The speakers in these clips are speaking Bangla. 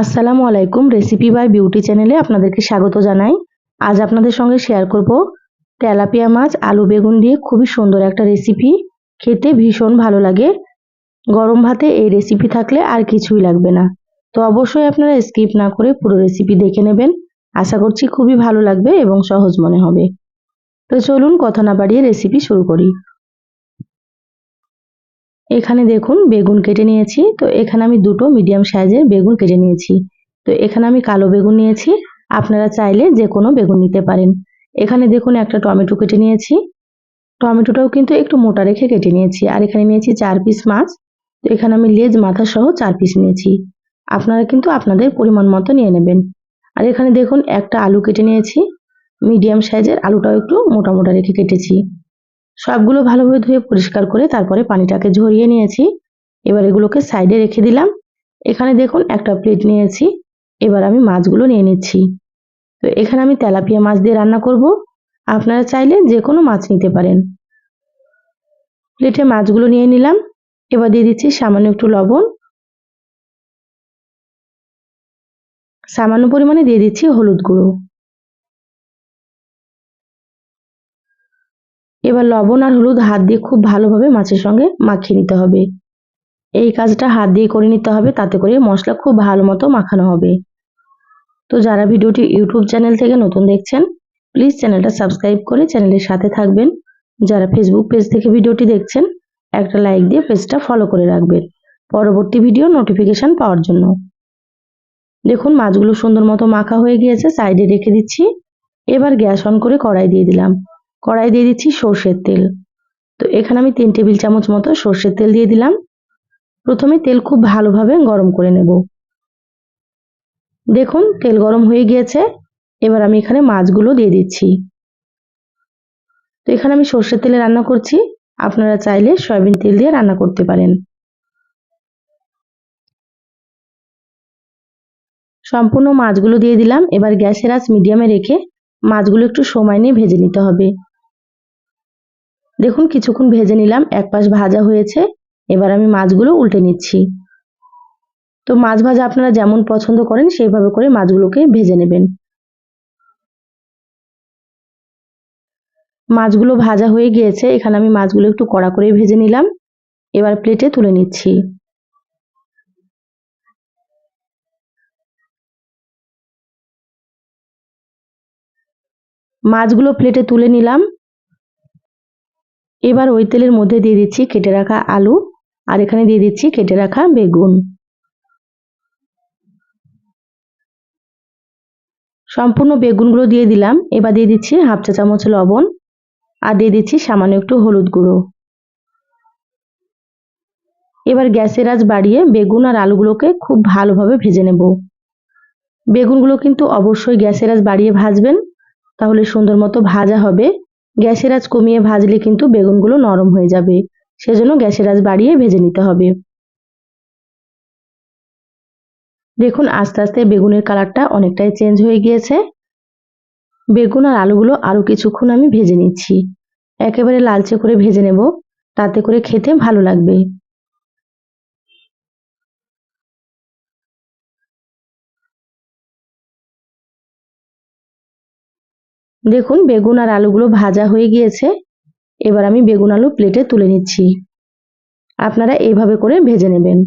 আসসালামু আলাইকুম রেসিপি বাই বিউটি চ্যানেলে আপনাদেরকে স্বাগত জানাই। আজ আপনাদের সঙ্গে শেয়ার করব তেলাপিয়া মাছ, আলু বেগুন দিয়ে খুবই সুন্দর একটা রেসিপি খেতে ভীষণ ভালো লাগে। গরম ভাতে এই রেসিপি থাকলে আর কিছুই লাগবে না। তো অবশ্যই আপনারা স্কিপ না করে পুরো রেসিপি দেখে নেবেন। আশা করছি খুবই ভালো লাগবে এবং সহজ মনে হবে। তো চলুন কথা না বাড়িয়ে রেসিপি শুরু করি। এখানে দেখুন বেগুন কেটে নিয়েছি। তো এখানে আমি দুটো মিডিয়াম সাইজের বেগুন কেটে নিয়েছি। তো এখানে আমি কালো বেগুন নিয়েছি। আপনারা চাইলে যে কোনো বেগুন নিতে পারেন। এখানে দেখুন একটা টমেটো কেটে নিয়েছি। টমেটোটাও কিন্তু একটু মোটা রেখে কেটে নিয়েছি। আর এখানে নিয়েছি চার পিস মাছ। তো এখানে আমি লেজ, মাথা সহ চার পিস নিয়েছি। আপনারা কিন্তু আপনাদের পরিমাণ মতো নিয়ে নেবেন। আর এখানে দেখুন একটা আলু কেটে নিয়েছি। মিডিয়াম সাইজের আলুটাও একটু মোটা মোটা রেখে কেটেছি। সবগুলো ভালোভাবে ধুয়ে পরিষ্কার করে তারপরে পানিটাকে ঝরিয়ে নিয়েছি। এবার এগুলোকে সাইডে রেখে দিলাম। এখানে দেখুন একটা প্লেট নিয়েছি। এবার আমি মাছগুলো নিয়ে নিচ্ছি। তো এখানে আমি তেলাপিয়া মাছ দিয়ে রান্না করব। আপনারা চাইলে যে কোনো মাছ নিতে পারেন। প্লেটে মাছগুলো নিয়ে নিলাম। এবার দিয়ে দিচ্ছি সামান্য একটু লবণ। সামান্য পরিমাণে দিয়ে দিচ্ছি হলুদ গুঁড়ো। এবার লবণ আর হলুদ হাত দিয়ে খুব ভালোভাবে মাছের সঙ্গে মাখিয়ে নিতে হবে। এই কাজটা হাত দিয়ে করে নিতে হবে, তাতে করে মশলা খুব ভালো মতো মাখানো হবে। তো যারা ভিডিওটি ইউটিউব চ্যানেল থেকে নতুন দেখছেন, প্লিজ চ্যানেলটা সাবস্ক্রাইব করে চ্যানেলের সাথে থাকবেন। যারা ফেসবুক পেজ থেকে ভিডিওটি দেখছেন, একটা লাইক দিয়ে পেজটা ফলো করে রাখবেন। পরবর্তী ভিডিও নোটিফিকেশান পাওয়ার জন্য। দেখুন, মাছগুলো সুন্দর মতো মাখা হয়ে গিয়েছে, সাইডে রেখে দিচ্ছি। এবার গ্যাস অন করে কড়াই দিয়ে দিলাম। কড়াই দিয়ে দিচ্ছি সর্ষের তেল। তো এখানে আমি তিন টেবিল চামচ মতো সর্ষের তেল দিয়ে দিলাম। প্রথমে তেল খুব ভালোভাবে গরম করে নেব। দেখুন, তেল গরম হয়ে গিয়েছে। এবার আমি এখানে মাছগুলো দিয়ে দিচ্ছি। তো এখানে আমি সর্ষের তেলে রান্না করছি। আপনারা চাইলে সয়াবিন তেল দিয়ে রান্না করতে পারেন। সম্পূর্ণ মাছগুলো দিয়ে দিলাম। এবার গ্যাসের আঁচ মিডিয়ামে রেখে মাছগুলো একটু সময় নিয়ে ভেজে নিতে হবে। দেখুন কিছুক্ষণ ভেজে নিলাম, এক পাশ ভাজা হয়েছে, এবার আমি মাছগুলো উল্টে নিচ্ছি। তো মাছ ভাজা আপনারা যেমন পছন্দ করেন, সেইভাবে করে মাছগুলোকে ভেজে নেবেন। মাছগুলো ভাজা হয়ে গিয়েছে, এখানে আমি মাছগুলো একটু কড়া করে ভেজে নিলাম। এবার প্লেটে তুলে নিচ্ছি। মাছগুলো প্লেটে তুলে নিলাম। এবার ওই তেলের মধ্যে দিয়ে দিচ্ছি কেটে রাখা আলু, আর এখানে দিয়ে দিচ্ছি কেটে রাখা বেগুন। সম্পূর্ণ বেগুনগুলো দিয়ে দিলাম। এবার দিয়ে দিচ্ছি হাফ চা চামচ লবণ, আর দিয়ে দিচ্ছি সামান্য একটু হলুদ গুঁড়ো। এবার গ্যাসের আজ বাড়িয়ে বেগুন আর আলুগুলোকে খুব ভালোভাবে ভেজে নেব। বেগুনগুলো কিন্তু অবশ্যই গ্যাসের আজ বাড়িয়ে ভাজবেন, তাহলে সুন্দর মতো ভাজা হবে। গ্যাসের আঁচ কমিয়ে ভাজলে কিন্তু বেগুনগুলো নরম হয়ে যাবে। সেজন্য গ্যাসের আঁচ বাড়িয়ে ভেজে নিতে হবে। দেখুন, আস্তে আস্তে বেগুনের কালারটা অনেকটাই চেঞ্জ হয়ে গিয়েছে। বেগুন আর আলুগুলো আরও কিছুক্ষণ আমি ভেজে নিচ্ছি। একেবারে লালচে করে ভেজে নেব। তাতে করে খেতে ভালো লাগবে। দেখুন, বেগুন আর আলুগুলো ভাজা হয়ে গিয়েছে। এবার আমি বেগুন আলু প্লেটে তুলে নিচ্ছি। আপনারা এইভাবে করে ভেজে নেবেন।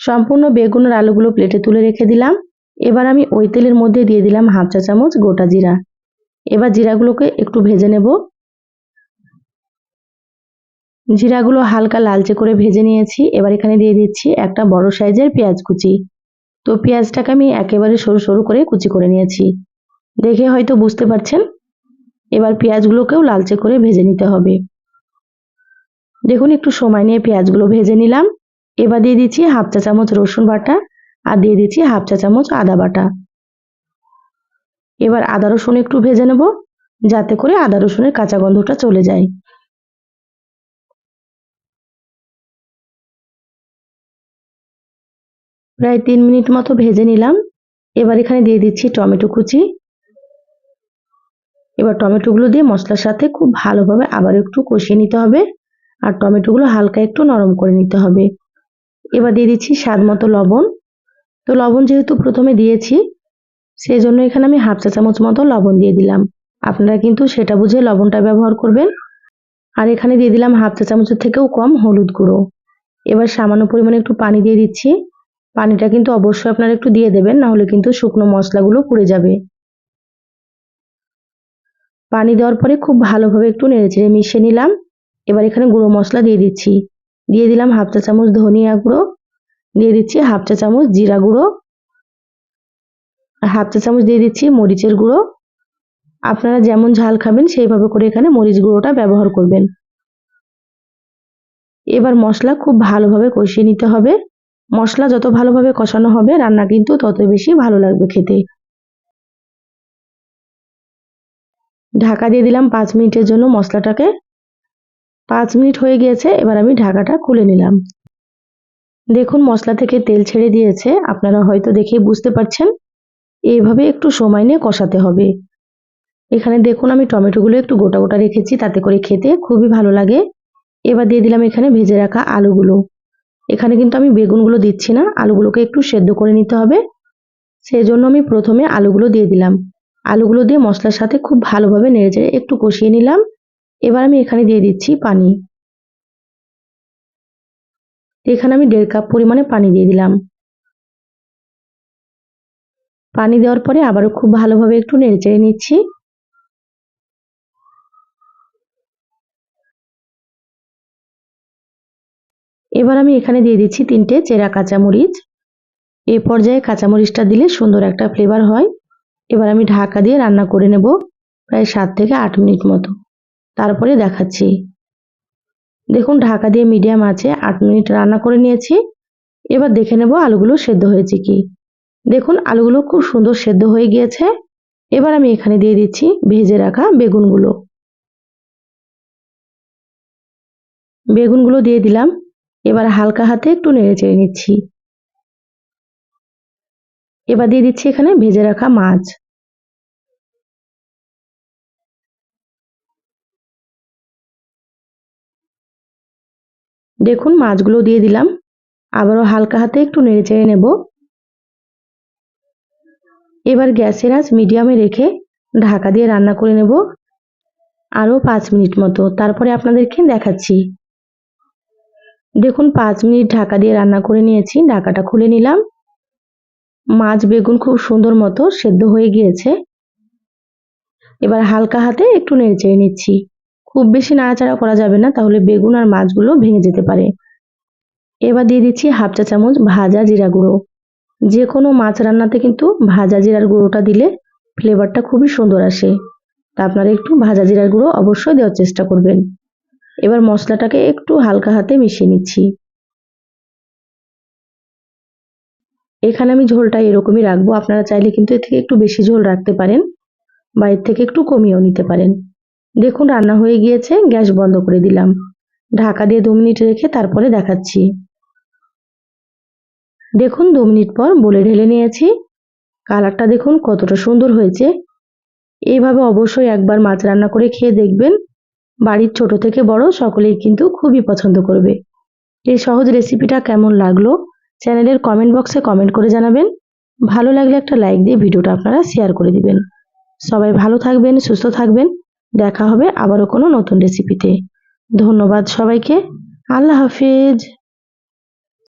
সম্পূর্ণ বেগুন আর আলুগুলো প্লেটে তুলে রেখে দিলাম। এবার আমি ওই তেলের মধ্যে দিয়ে দিলাম হাফ চা চামচ গোটা জিরা। এবার জিরাগুলোকে একটু ভেজে নেব। জিরাগুলো হালকা লালচে করে ভেজে নিয়েছি। এবার এখানে দিয়ে দিচ্ছি একটা বড় সাইজের পেঁয়াজ কুচি। তো পেঁয়াজটাকে আমি একেবারে সরু সরু করে কুচি করে নিয়েছি। দেখে হয়তো বুঝতে পারছেন? এবার পেঁয়াজগুলোকেও লালচে করে ভেজে নিতে হবে। দেখুন, একটু সময় নিয়ে পেঁয়াজগুলো ভেজে নিলাম। এবার দিয়ে দিচ্ছি হাফ চা চামচ রসুন বাটা আর দিয়ে দিচ্ছি হাফ চা চামচ আদা বাটা। এবার আদা রসুন একটু ভেজে নেব, যাতে করে আদা রসুনের কাঁচা গন্ধটা চলে যায়। প্রায় তিন মিনিট মতো ভেজে নিলাম। এবার এখানে দিয়ে দিচ্ছি টমেটো কুচি। এবার টমেটোগুলো দিয়ে মশলার সাথে খুব ভালোভাবে আবার একটু কষিয়ে নিতে হবে। আর টমেটোগুলো হালকা একটু নরম করে নিতে হবে। এবার দিয়ে দিচ্ছি স্বাদ মতো লবণ। তো লবণ যেহেতু প্রথমে দিয়েছি সেই জন্য এখানে আমি হাফ চা চামচ মতো লবণ দিয়ে দিলাম। আপনারা কিন্তু সেটা বুঝে লবণটা ব্যবহার করবেন। আর এখানে দিয়ে দিলাম হাফ চা চামচের থেকেও কম হলুদ গুঁড়ো। এবার সামান্য পরিমাণে একটু পানি দিয়ে দিচ্ছি। পানিটা কিন্তু অবশ্যই আপনারা একটু দিয়ে দেবেন, নাহলে কিন্তু শুকনো মশলাগুলো পুড়ে যাবে। পানি দেওয়ার পরে খুব ভালোভাবে একটু নেড়েচেড়ে মিশিয়ে নিলাম। এবার এখানে গুঁড়ো মশলা দিয়ে দিচ্ছি। দিয়ে দিলাম হাফ চা চামচ ধনিয়া গুঁড়ো। দিয়ে দিচ্ছি হাফ চা চামচ জিরা গুঁড়ো। আর হাফ চা চামচ দিয়ে দিচ্ছি মরিচের গুঁড়ো। আপনারা যেমন ঝাল খাবেন সেইভাবে করে এখানে মরিচ গুঁড়োটা ব্যবহার করবেন। এবার মশলা খুব ভালোভাবে কষিয়ে নিতে হবে। মশলা যত ভালোভাবে কষানো হবে, রান্না কিন্তু তত বেশি ভালো লাগবে খেতে। ঢাকা দিয়ে দিলাম পাঁচ মিনিটের জন্য মশলাটাকে। পাঁচ মিনিট হয়ে গিয়েছে, এবার আমি ঢাকাটা খুলে নিলাম। দেখুন, মশলা থেকে তেল ছেড়ে দিয়েছে, আপনারা হয়তো দেখে বুঝতে পারছেন। এইভাবে একটু সময় নিয়ে কষাতে হবে। এখানে দেখুন, আমি টমেটোগুলো একটু গোটা গোটা রেখেছি, তাতে করে খেতে খুবই ভালো লাগে। এবার দিয়ে দিলাম এখানে ভেজে রাখা আলুগুলো। এখানে কিন্তু আমি বেগুনগুলো দিচ্ছি না, আলুগুলোকে একটু সেদ্ধ করে নিতে হবে। সেই জন্য আমি প্রথমে আলুগুলো দিয়ে দিলাম। আলুগুলো দিয়ে মশলার সাথে খুব ভালোভাবে নেড়ে চেড়ে একটু কষিয়ে নিলাম। এবার আমি এখানে দিয়ে দিচ্ছি পানি। এখানে আমি দেড় কাপ পরিমাণে পানি দিয়ে দিলাম। পানি দেওয়ার পরে আবারও খুব ভালোভাবে একটু নেড়ে চেড়ে নিচ্ছি। এবার আমি এখানে দিয়ে দিচ্ছি তিনটে চেরা কাঁচামরিচ। এ পর্যায়ে কাঁচামরিচটা দিলে সুন্দর একটা ফ্লেভার হয়। এবার আমি ঢাকা দিয়ে রান্না করে নেব প্রায় সাত থেকে আট মিনিট মতো। তারপরে দেখাচ্ছি। দেখুন, ঢাকা দিয়ে মিডিয়াম আছে, আট মিনিট রান্না করে নিয়েছি। এবার দেখে নেব আলুগুলো সেদ্ধ হয়েছে কি। দেখুন, আলুগুলো খুব সুন্দর সেদ্ধ হয়ে গিয়েছে। এবার আমি এখানে দিয়ে দিচ্ছি ভেজে রাখা বেগুনগুলো। বেগুনগুলো দিয়ে দিলাম। এবার হালকা হাতে একটু নেড়ে চেড়ে নিচ্ছি। এবার দিয়ে দিচ্ছি এখানে ভেজে রাখা মাছ। দেখুন, মাছগুলো দিয়ে দিলাম। আবারও হালকা হাতে একটু নেড়ে চেড়ে নেব। এবার গ্যাসের আঁচ মিডিয়ামে রেখে ঢাকা দিয়ে রান্না করে নেব। আরও পাঁচ মিনিট মতো। তারপরে আপনাদেরকে দেখাচ্ছি। দেখুন, পাঁচ মিনিট ঢাকা দিয়ে রান্না করে নিয়েছি। ঢাকাটা খুলে নিলাম। মাছ বেগুন খুব সুন্দর মতো সেদ্ধ হয়ে গিয়েছে। এবার হালকা হাতে একটু নেড়ে নিচ্ছি। খুব বেশি নাড়াচাড়া করা যাবে না, তাহলে বেগুন আর মাছগুলো ভেঙে যেতে পারে। এবার দিয়ে দিচ্ছি হাফ চা চামচ ভাজা জিরা গুঁড়ো। যে কোনো মাছ রান্নাতে কিন্তু ভাজা জিরার গুঁড়োটা দিলে ফ্লেভারটা খুবই সুন্দর আসে। তা আপনারা একটু ভাজা জিরার গুঁড়ো অবশ্যই দেওয়ার চেষ্টা করবেন। এবার মশলাটাকে একটু হালকা হাতে মিশিয়ে নিচ্ছি। এখানে আমি ঝোলটা এরকমই রাখব। আপনারা চাইলে কিন্তু এর থেকে একটু বেশি ঝোল রাখতে পারেন বা এর থেকে একটু কমিয়েও নিতে পারেন। দেখুন, রান্না হয়ে গিয়েছে, গ্যাস বন্ধ করে দিলাম। ঢাকা দিয়ে দু মিনিট রেখে তারপরে দেখাচ্ছি। দেখুন, দু মিনিট পর বলে ঢেলে নিয়েছি। কালারটা দেখুন কতটা সুন্দর হয়েছে। এইভাবে অবশ্যই একবার মাছ রান্না করে খেয়ে দেখবেন। বাড়ির ছোট থেকে বড় সকলেই কিন্তু খুবই পছন্দ করবে। এই সহজ রেসিপিটা কেমন লাগল? চ্যানেলের কমেন্ট বক্সে কমেন্ট করে জানাবেন। ভালো লাগলে একটা লাইক দিয়ে ভিডিওটা আপনারা শেয়ার করে দিবেন। সবাই ভালো থাকবেন, সুস্থ থাকবেন। দেখা হবে আবারও কোনো নতুন রেসিপিতে ধন্যবাদ সবাইকে। আল্লাহ হাফিজ।